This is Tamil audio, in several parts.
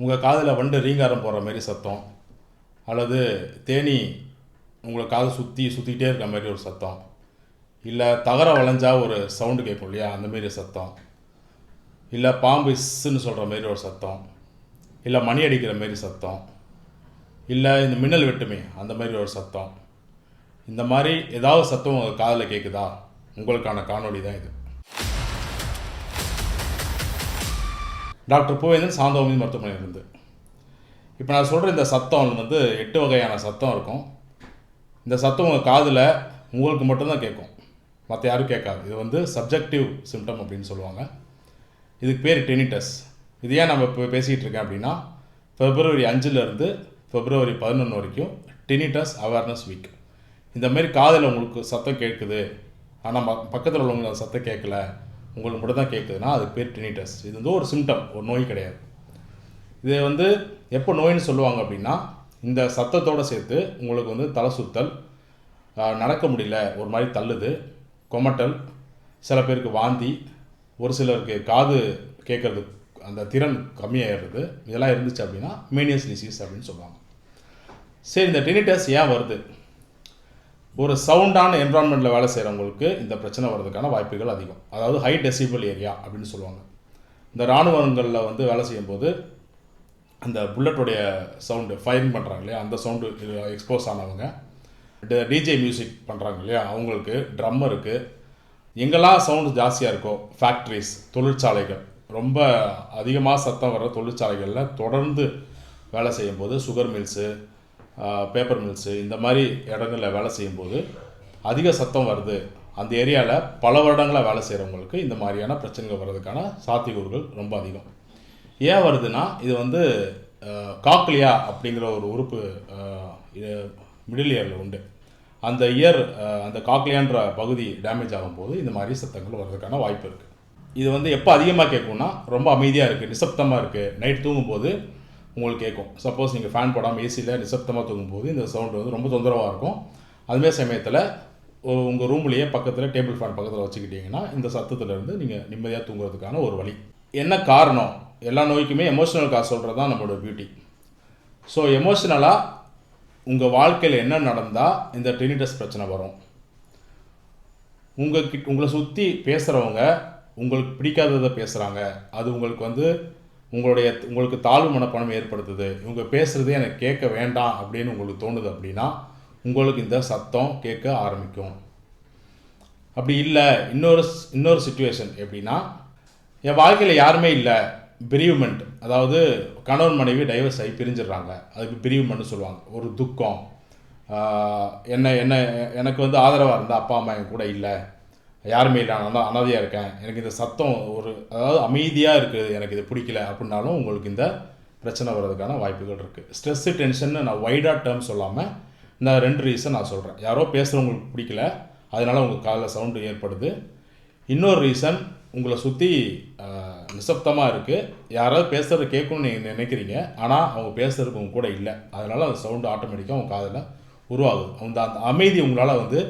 உங்கள் காதில் வண்டு ரீங்காரம் போகிற மாதிரி சத்தம். அல்லது தேனி உங்களை காது சுற்றி சுற்றிக்கிட்டே இருக்க மாதிரி ஒரு சத்தம். இல்லை தகர வளைஞ்சா ஒரு சவுண்டு கேட்கும் இல்லையா? அந்தமாரி சத்தம். இல்லை பாம்பு இஸ்ஸுன்னு சொல்கிற மாரி ஒரு சத்தம். இல்லை மணி அடிக்கிற மாரி சத்தம். இல்லை இந்த மின்னல் வெட்டுமே அந்த மாதிரி ஒரு சத்தம். இந்த மாதிரி ஏதாவது சத்தம் உங்கள் காதில் கேட்குதா உங்களுக்கான காணொலி தான் இது. டாக்டர் பூவேந்தன் சாந்தோமி மருத்துவமனையிலிருந்து இப்போ நான் சொல்கிற இந்த சத்தம் வந்து எட்டு வகையான சத்தம் இருக்கும். இந்த சத்தம் உங்கள் காதில் உங்களுக்கு மட்டும்தான் கேட்கும். மற்ற யாரும் கேட்காது. இது வந்து சப்ஜெக்டிவ் சிம்டம் அப்படின்னு சொல்லுவாங்க. இதுக்கு பேர் டெனிட்டஸ் இது ஏன் நம்ம இப்போ பேசிகிட்டு இருக்கேன் அப்படின்னா ஃபெப்ரவரி அஞ்சுலேருந்து பிப்ரவரி பதினொன்று வரைக்கும் டெனிட்டஸ் அவேர்னஸ் வீக் இந்த மாதிரி காதில் உங்களுக்கு சத்தம் கேட்குது. ஆனால் பக்கத்தில் உள்ளவங்களுக்கு சத்தம் கேட்கல. உங்களுக்கு மட்டும் தான் கேட்குதுன்னா அதுக்கு பேர் டினிட்டஸ் இது வந்து ஒரு சிம்டம் ஒரு நோய் கிடையாது. இது வந்து எப்போ நோயின்னு சொல்லுவாங்க அப்படின்னா இந்த சத்தத்தோடு சேர்த்து உங்களுக்கு வந்து தலை சுத்தல் நடக்க முடியல ஒரு மாதிரி தள்ளுது கொமட்டல் சில பேருக்கு வாந்தி ஒரு சிலருக்கு காது கேட்குறது அந்த திறன் கம்மியாகிடுறது இதெல்லாம் இருந்துச்சு அப்படின்னா மேனியஸ் டிசீஸ் அப்படின்னு சொல்லுவாங்க. சரி இந்த டெனிட்டஸ் ஏன் வருது? ஒரு சவுண்டான என்வரான்மெண்ட்டில் வேலை செய்கிறவங்களுக்கு இந்த பிரச்சனை வர்றதுக்கான வாய்ப்புகள் அதிகம். அதாவது ஹை டெசிபிள் ஏரியா அப்படின்னு சொல்லுவாங்க. இந்த இராணுவங்களில் வந்து வேலை செய்யும்போது அந்த புல்லட்டுடைய சவுண்டு ஃபயரிங் பண்ணுறாங்க இல்லையா? அந்த சவுண்டு எக்ஸ்போஸ் ஆனவங்க. டிஜே மியூசிக் பண்ணுறாங்க இல்லையா? அவங்களுக்கு ட்ரம்மருக்கு எங்கெல்லாம் சவுண்டு ஜாஸ்தியாக இருக்கோ ஃபேக்ட்ரிஸ் தொழிற்சாலைகள் ரொம்ப அதிகமாக சத்தம் வர தொழிற்சாலைகளில் தொடர்ந்து வேலை செய்யும்போது சுகர் மில்ஸு பேப்பர் மில்ஸு இந்த மாதிரி இடங்களில் வேலை செய்யும்போது அதிக சத்தம் வருது. அந்த ஏரியாவில் பல வருடங்களாக வேலை செய்கிறவங்களுக்கு இந்த மாதிரியான பிரச்சனைகள் வர்றதுக்கான சாத்தியக்கூறுகள் ரொம்ப அதிகம். ஏன் வருதுன்னா இது வந்து காக்லியா அப்படிங்கிற ஒரு உறுப்பு மிடில் இயரில் உண்டு. அந்த இயர் அந்த காக்லியான்ற பகுதி டேமேஜ் ஆகும்போது இந்த மாதிரி சத்தங்கள் வர்றதுக்கான வாய்ப்பு இருக்குது இது வந்து எப்போ அதிகமாக கேட்கும்னா ரொம்ப அமைதியாக இருக்குது நிசப்தமாக இருக்குது நைட் தூங்கும்போது உங்களுக்கு கேட்கும். சப்போஸ் நீங்கள் ஃபேன் போடாமல் ஏசியில் நிசப்தமாக தூங்கும்போது இந்த சவுண்டு வந்து ரொம்ப தொந்தரவாக இருக்கும். அதுமாரி சமயத்தில் உங்கள் ரூம்லேயே பக்கத்தில் டேபிள் ஃபேன் பக்கத்தில் வச்சுக்கிட்டிங்கன்னா இந்த சத்தத்துலேருந்து நீங்கள் நிம்மதியாக தூங்குறதுக்கான ஒரு வழி. என்ன காரணம்? எல்லா நோய்க்குமே எமோஷனல் காசு சொல்கிறது தான் நம்மளோட பியூட்டி ஸோ எமோஷ்னலாக உங்கள் வாழ்க்கையில் என்ன நடந்தால் இந்த டெனிட்டஸ் பிரச்சனை வரும். உங்கள் கிட்ட உங்களை சுற்றி பேசுகிறவங்க உங்களுக்கு பிடிக்காததை பேசுகிறாங்க அது உங்களுக்கு வந்து உங்களுடைய உங்களுக்கு தாழ்வு மனப்பான்மை ஏற்படுத்துது. இவங்க பேசுகிறதே எனக்கு கேட்க வேண்டாம் அப்படின்னு உங்களுக்கு தோணுது அப்படின்னா உங்களுக்கு இந்த சத்தம் கேட்க ஆரம்பிக்கும். அப்படி இல்லை. இன்னொரு இன்னொரு சுச்சுவேஷன் எப்படின்னா என் வாழ்க்கையில் யாருமே இல்லை. பிரிவுமெண்ட் அதாவது கணவன் மனைவி டைவர்ஸ் ஆகி பிரிஞ்சிடுறாங்க. அதுக்கு பிரிவுமெண்ட்னு சொல்லுவாங்க. ஒரு துக்கம். என்ன என்ன எனக்கு வந்து ஆதரவாக இருந்தால் அப்பா அம்மா என் கூட இல்லை. யாருமே இல்லை நான் தான் அனாதையாக இருக்கேன்? எனக்கு இந்த சத்தம் ஒரு அதாவது அமைதியாக இருக்குது எனக்கு இது பிடிக்கல அப்படின்னாலும் உங்களுக்கு இந்த பிரச்சனை வர்றதுக்கான வாய்ப்புகள் இருக்குது ஸ்ட்ரெஸ்ஸு டென்ஷன்னு நான் வைடாக டேர்ம் சொல்லாமல் இந்த ரெண்டு ரீசன் நான் சொல்கிறேன் யாரோ பேசுகிறவங்களுக்கு பிடிக்கல அதனால் உங்கள் காலில் சவுண்டு ஏற்படுது. இன்னொரு ரீசன் உங்களை சுற்றி நிசப்தமாக இருக்குது யாராவது பேசுகிறத கேட்கணும்னு நீங்கள் நினைக்கிறீங்க ஆனால் அவங்க பேசுகிறதுக்கு உங்க கூட இல்லை. அதனால் அந்த சவுண்டு ஆட்டோமேட்டிக்காக உங்கள் காதில் உருவாகுது. அந்த அந்த அமைதி உங்களால் வந்து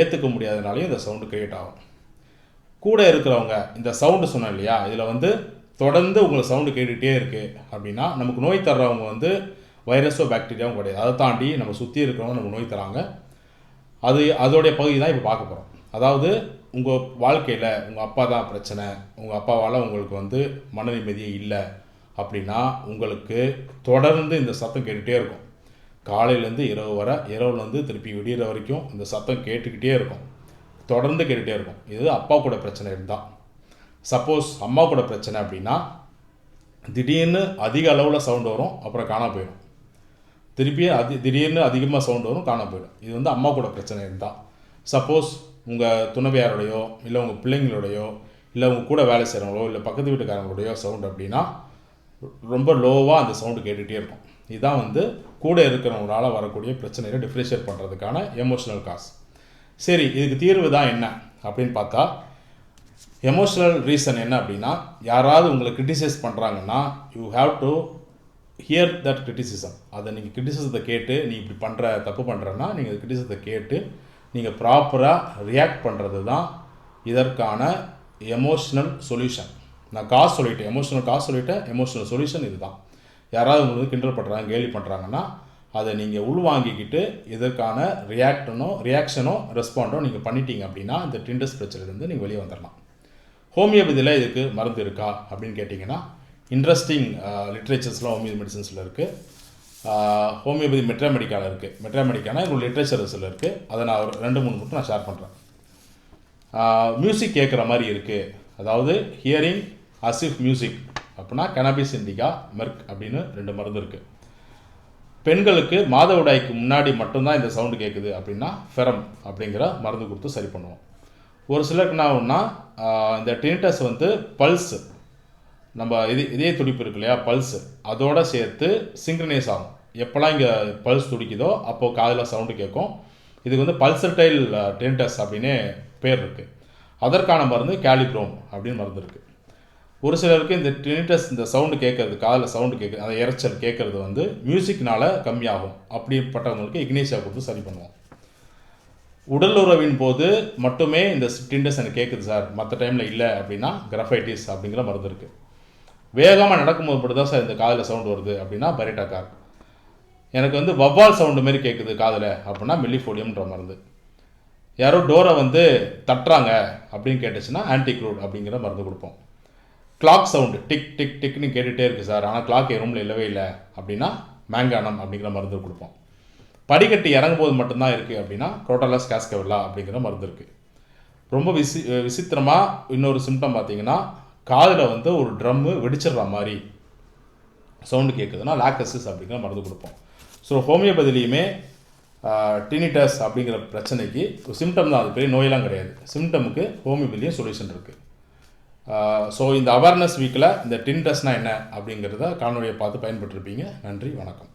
ஏற்றுக்க முடியாதனாலையும் இந்த சவுண்டு க்ரியேட் ஆகும். கூட இருக்கிறவங்க இந்த சவுண்டு சொன்னோம் இல்லையா? இதில் வந்து தொடர்ந்து உங்களை சவுண்டு கேட்டுகிட்டே இருக்குது அப்படின்னா நமக்கு நோய் தர்றவங்க வந்து வைரஸோ பாக்டீரியாவும் கிடையாது. அதை தாண்டி நம்ம சுற்றி இருக்கிறவங்க நமக்கு நோய் தராங்க. அது அதோடைய பகுதி தான் இப்போ பார்க்க போகிறோம் அதாவது உங்கள் வாழ்க்கையில் உங்கள் அப்பா தான் பிரச்சனை. உங்கள் அப்பாவால் உங்களுக்கு வந்து மன நிம்மதியே இல்லை அப்படின்னா உங்களுக்கு தொடர்ந்து இந்த சத்தம் கேட்டுகிட்டே இருக்கும். காலையிலேருந்து இரவு வர இரவுலேருந்து திருப்பி விடிகிற வரைக்கும் இந்த சத்தம் கேட்டுக்கிட்டே இருக்கும். தொடர்ந்து கேட்டுகிட்டே இருக்கும். இது அப்பா கூட பிரச்சனை இருந்தால் சப்போஸ் அம்மா கூட பிரச்சனை அப்படின்னா திடீர்னு அதிக அளவில் சவுண்டு வரும் அப்புறம் காணாம போயிடும். திருப்பி அதி திடீர்னு அதிகமாக சவுண்டு வரும் காணாம போயிடும். இது வந்து அம்மா கூட பிரச்சனை இருந்தால் சப்போஸ் உங்கள் துணைவியாரோடையோ இல்லை உங்கள் பிள்ளைங்களோடையோ இல்லை உங்கள் கூட வேலை செய்கிறவங்களோ இல்லை பக்கத்து வீட்டுக்காரங்களோடையோ சவுண்டு அப்படின்னா ரொம்ப லோவாக அந்த சவுண்டு கேட்டுகிட்டே இருக்கும். இதுதான் வந்து கூட இருக்கிறவங்களால வரக்கூடிய பிரச்சனைகளை டிஃப்ரென்ஷியேட் பண்ணுறதுக்கான எமோஷனல் காஸ் சரி இதுக்கு தீர்வு தான் என்ன அப்படின்னு பார்த்தா எமோஷனல் ரீசன் என்ன அப்படின்னா யாராவது உங்களை கிரிட்டிசைஸ் பண்ணுறாங்கன்னா you have to hear that criticism அதை நீங்கள் கிரிட்டிசிசத்தை கேட்டு நீ இப்படி பண்ணுற தப்பு பண்ணுறன்னா நீங்கள் கிரிட்டிசிசத்தை கேட்டு நீங்கள் ப்ராப்பராக ரியாக்ட் பண்ணுறது தான் இதற்கான எமோஷ்னல் சொல்யூஷன் நான் காசு சொல்லிட்டேன். எமோஷனல் காசு சொல்லிட்டேன் எமோஷனல் சொல்யூஷன் இதுதான். யாராவது உங்களுக்கு கிண்டல் பண்ணுறாங்க கேலி பண்ணுறாங்கன்னா அதை நீங்கள் உள்வாங்கிக்கிட்டு இதற்கான ரியாக்டனோ ரியாக்ஷனோ ரெஸ்பாண்டோ நீங்கள் பண்ணிட்டீங்க அப்படின்னா இந்த டிண்டஸ் பிரச்சனையிலேருந்து நீங்கள் வெளியே வந்துடலாம் ஹோமியோபதியில் இதுக்கு மருந்து இருக்கா அப்படின்னு கேட்டிங்கன்னா இன்ட்ரெஸ்டிங் லிட்ரேச்சர்ஸ்லாம் ஹோமியோ மெடிசன்ஸில் இருக்குது ஹோமியோபதி மெட்ராமெடிக்காவில் இருக்குது மெட்ராமெடிக்கானா எங்களோட லிட்ரேச்சர்ஸில் இருக்குது அதை நான் ரெண்டு மூணு மட்டும் நான் ஷேர் பண்ணுறேன் மியூசிக் கேட்குற மாதிரி இருக்குது அதாவது ஹியரிங் அசிஃப் மியூசிக் அப்படின்னா கனபிஸ் இண்டிகா மெர்க் அப்படின்னு ரெண்டு மருந்து இருக்குது பெண்களுக்கு மாதவிடாய்க்கு முன்னாடி மட்டும்தான் இந்த சவுண்டு கேட்குது அப்படின்னா ஃபெரம் அப்படிங்கிற மருந்து கொடுத்து சரி பண்ணுவோம். ஒரு சிலருக்கு என்ன ஆகும்னா இந்த டினிட்டஸ் வந்து பல்ஸ் நம்ம இது இதே துடிப்பு இருக்கு இல்லையா பல்ஸ் அதோட சேர்த்து சிங்க்ரனைஸ் ஆகும். எப்போல்லாம் இங்கே பல்ஸ் துடிக்குதோ அப்போது காதில் சவுண்டு கேட்கும். இதுக்கு வந்து பல்சர்டைல் டென்டஸ் அப்படின்னே பேர் இருக்குது அதற்கான மருந்து கேலிப்ரோம் அப்படின்னு மருந்து இருக்குது ஒரு சிலருக்கு இந்த ட்ரினிட்டஸ் இந்த சவுண்டு கேட்கறது காதில் சவுண்டு கேட்குறது அந்த இறைச்சல் கேட்குறது வந்து மியூசிக்னால கம்மியாகும். அப்படிப்பட்டவங்களுக்கு இக்னேஷியா கொடுத்து சரி பண்ணுவோம். உடல் உறவின் போது மட்டுமே இந்த டிண்டஸ் எனக்கு கேட்குது சார். மற்ற டைமில் இல்லை அப்படின்னா கிரஃபைட்டிஸ் அப்படிங்கிற மருந்து இருக்குது வேகமாக நடக்கும்போது மட்டும் தான் சார் இந்த காதில் சவுண்டு வருது அப்படின்னா பரேட்டா கார் எனக்கு வந்து வவ்வால் சவுண்டு மாதிரி கேட்குது காதில் அப்படின்னா மெல்லிஃபோலியம்ன்ற மருந்து. யாரோ டோரை வந்து தட்டுறாங்க அப்படின்னு கேட்டுச்சுன்னா ஆன்டிக்ரூட் அப்படிங்கிற மருந்து கொடுப்போம். கிளாக் சவுண்டு டிக் டிக் டிக்னு கேட்டுகிட்டே இருக்குது சார். ஆனால் கிளாக் என் ரூமில் இல்லவே இல்லை அப்படின்னா மேங்கானம் அப்படிங்கிற மருந்து கொடுப்போம். படிக்கட்டு இறங்கும்போது மட்டும்தான் இருக்குது அப்படின்னா குரோட்டலஸ் கேஸ்கவில்லா அப்படிங்கிற மருந்து இருக்குது ரொம்ப விசி விசித்திரமாக இன்னொரு சிம்டம் பார்த்தீங்கன்னா காதில் வந்து ஒரு ட்ரம்மு வெடிச்சிடுற மாதிரி சவுண்டு கேட்குதுன்னா லாக்கசிஸ் அப்படிங்கிற மருந்து கொடுப்போம். ஸோ ஹோமியோபதிலையுமே டினிட்டஸ் அப்படிங்கிற பிரச்சனைக்கு ஒரு சிம்டம் தான். அது பெரிய நோயெல்லாம் கிடையாது. சிம்டமுக்கு ஹோமியோபதிலையும் சொல்யூஷன் இருக்குது ஸோ இந்த அவேர்னஸ் வீக்கில் இந்த டின்டஸ்னால் என்ன அப்படிங்கிறத காணொலியை பார்த்து பயன்பட்டுருப்பீங்க. நன்றி வணக்கம்.